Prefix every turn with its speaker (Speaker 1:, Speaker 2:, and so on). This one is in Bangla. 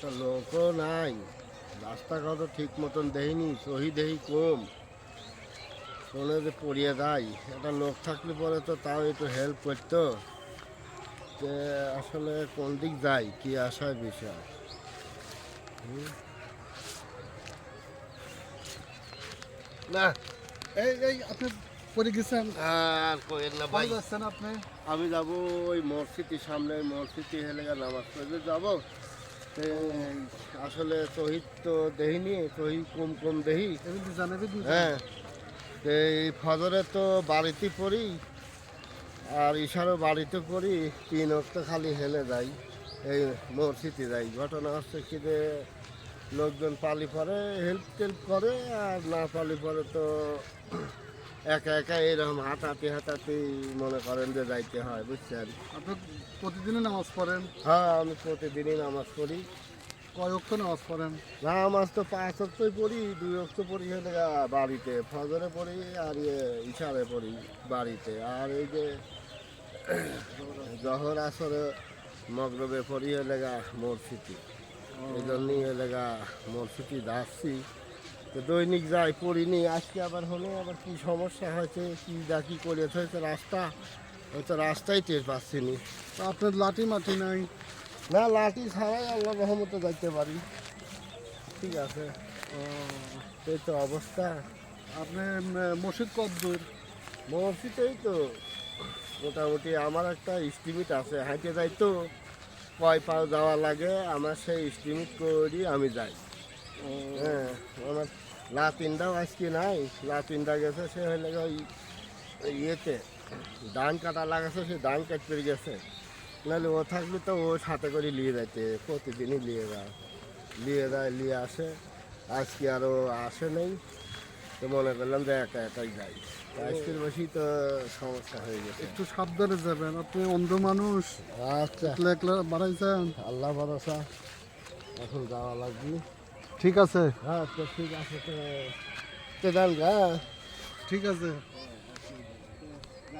Speaker 1: একটা লোকও নাই। রাস্তাঘাটও ঠিক মতন দেয়নি সহি দেহি কম। শোনে যে পড়িয়ে দেয় একটা লোক থাকলে পরে তো তাও একটু হেল্প করতো। যে আসলে কোন দিক যাই কি আসার বিষয়। না
Speaker 2: এই এই আপনি পড়ে গেছেন।
Speaker 1: আর কোয়েন না ভাই।
Speaker 2: যাচ্ছেন আপনি?
Speaker 1: আমি যাব ওই মসজিদের সামনে মসজিদে হেলে নামাজ পড়তে যাব। আসলে শহীদ তো দেখিনি, শহীদ কম কম দেহি। হ্যাঁ এই ফজরে তো বাড়িতে পড়ি, আর ইশারও বাড়িতে পড়ি, তিন অক্ত খালি হেলে যাই, এই মসজিদে যাই। ঘটনা হচ্ছে কি যে, লোকজন পালি পরে হেল্প টেল্প করে, আর না পালি পরে তো একা একা এরকম হাঁটাতে হাঁটাতে মনে করেন যে যাইতে হয় বুঝছেন?
Speaker 2: আপনি প্রতিদিনই নামাজ পড়েন?
Speaker 1: হ্যাঁ আমি প্রতিদিনই নামাজ পড়ি।
Speaker 2: কয় অক্ষ নামাজ পড়েন?
Speaker 1: নামাজ তো পাঁচ অক্টই পড়ি দুই অক্ট পড়ি হলে বাড়িতে ফজরে পড়ি আর ইয়ে ইশারে পড়ি বাড়িতে। আর এই যে জহর আসরে মগরবে পড়ি হলে গা মসজিদে এই জন্যই হলে গা মসজিদে যাচ্ছি তো দৈনিক যাই পড়িনি আজকে আবার হলো আবার কি সমস্যা হয়েছে কি যা কি করে হয়েছে রাস্তা ওই তো রাস্তাই টের পাচ্ছি নি।
Speaker 2: তো আপনার লাঠি মাটি নাই?
Speaker 1: না লাঠি ছাড়াই আল্লাহ রহমতে যাইতে পারি। ঠিক আছে। এই তো অবস্থা।
Speaker 2: আপনি মসজিদ কত দূর?
Speaker 1: মসজিদেই তো মোটামুটি আমার একটা স্টিমিট আছে হাঁটে যাই তো কয় পাও যাওয়া লাগে আমার সেই স্টিমিট করি আমি যাই। আমার লাতিনটাও আজকে নাই লাতিনটা গেছে সে হয়ে লাগে ওই ইয়েতে ধান কাটা লাগাছে সে ধান কাটতে গেছে। নাহলে ও থাকলে তো ও সাথে করে নিয়ে যাইতে প্রতিদিনই নিয়ে যায় নিয়ে যায় নিয়ে আসে। আজকে আরও আসে নেই তো মনে করলাম যে একা একাই যাই। আজকের বেশি তো সমস্যা হয়ে গেছে।
Speaker 2: একটু সাবধানে যাবেন আপনি অন্ধ মানুষ।
Speaker 1: আচ্ছা।
Speaker 2: একলা একলা বাড়াইছেন
Speaker 1: আল্লাহ ভরসা এখন যাওয়া লাগবে।
Speaker 2: ঠিক আছে
Speaker 1: হ্যাঁ তো ঠিক আছে তো তো যান গা
Speaker 2: ঠিক আছে